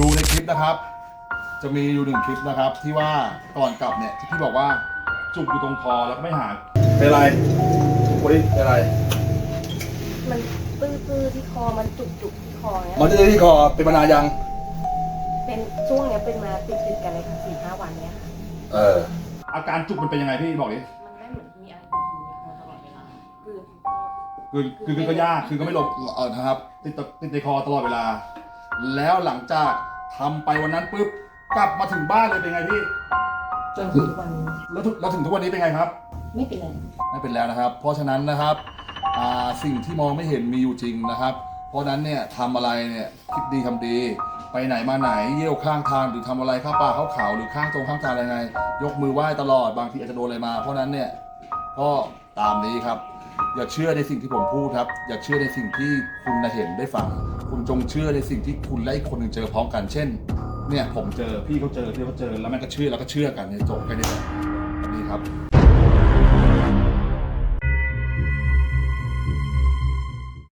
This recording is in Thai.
ดูในคลิปนะครับ จะมีอยู่หนึ่งคลิปนะครับ ที่ว่าก่อนกลับเนี่ยที่พี่บอกว่าจุกอยู่ตรงคอแล้วก็ไม่หายเป็นไรโอ้ยเป็นไร มันตื้อๆที่คอมันจุกๆที่คอเนี้ยมันจะที่คอเป็นมานานยัง เป็นช่วงเนี้ยเป็นมาติดๆกันเลยค่ะสี่ห้าวันเนี้ยค่ะเออ อาการจุกมันเป็นยังไงพี่บอกดิมันไม่เหมือนมีอะไรติดอยู่ในคอตลอดเวลาคือคือคือคือก็ยากคือก็ไม่หลบเออนะครับติดตติดในคอตลอดเวลา แล้วหลังจาก ทำไปวันนั้นปุ๊บกลับมาถึงบ้านเลยเป็นไงพี่จนถึงทุกวันนี้แล้วถึงแล้วถึงทุกวันนี้เป็นไงครับ ไม่เป็นไรไม่เป็นแล้วนะครับ เพราะฉะนั้นนะครับอ่าสิ่งที่มองไม่เห็นมีอยู่จริงนะครับ เพราะฉะนั้นเนี่ยทำอะไรเนี่ยคิดดีทำดี ไปไหนมาไหนเยี่ยวข้างทางหรือทำอะไรเข้าป่าเข้าเขาหรือข้างตรงข้างทางอะไรไง ยกมือไหว้ตลอดบางทีอาจจะโดนอะไรมา เพราะฉะนั้นเนี่ยก็ตามนี้ครับ อย่าเชื่อในสิ่งที่ผมพูดครับ อย่าเชื่อในสิ่งที่คุณเห็นได้ฟัง คุณจงเชื่อในสิ่งที่คุณและอีกคนหนึ่งเจอพร้อมกัน เช่น เนี่ยผมเจอพี่เขาเจอพี่เขาเจอ แล้วแม่ก็เชื่อแล้วก็เชื่อกันในจบแค่นี้แหละนี่ครับ